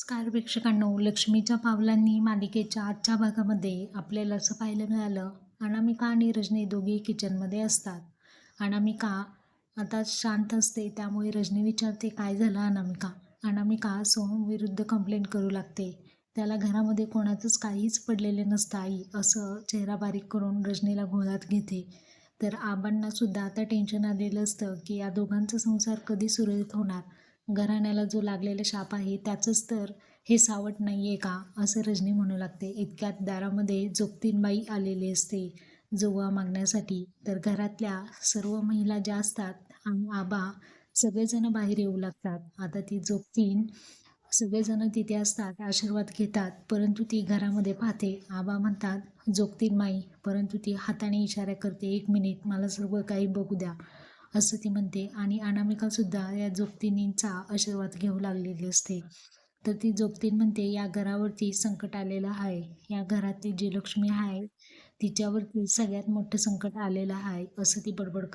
Scar प्रेक्षकांनो लक्ष्मीच्या पावलांनी मालिकेच्या आजच्या भागामध्ये आपल्याला असं पाहायला मिळालं अनामिका आणि रजनी दोघी किचनमध्ये असतात. अनामिका आता शांत असते त्यामुळे रजनी विचारते काय झालं अनामिका? अनामिका सोहम विरुद्ध कंप्लेंट करू लागते. त्याला घरामध्ये कोणाचंच काहीच पडलेलं नसतं आई असं चेहरा बारीक करून रजनीला घोळात घेते. तर आबांनासुद्धा आता टेन्शन आलेलं असतं की या दोघांचा संसार कधी सुरळीत होणार? घराण्याला जो लागलेला शाप आहे त्याचंच तर हे सावट नाही आहे का? असं रजनी म्हणू लागते. इतक्यात दारामध्ये जोगतीनबाई आलेली असते. जोवा मागण्यासाठी तर घरातल्या सर्व महिला ज्या असतात आणि आबा सगळेजण बाहेर येऊ लागतात. आता ती जोगतीन सगळेजण तिथे असतात आशीर्वाद घेतात परंतु ती घरामध्ये पाहते. आबा म्हणतात जोगतीन माई परंतु ती हाताने इशारा करते. एक मिनिट मला सर्व काही बघू द्या. असं ती म्हणते. आणि अनामिकासुद्धा या जोगतिनींचा आशीर्वाद घेऊ लागलेली असते. तर ती जोगतीन म्हणते या घरावरती संकट आलेलं आहे. या घरातली जी लक्ष्मी आहे तिच्यावरती सगळ्यात मोठं संकट आलेलं आहे असं ती बडबड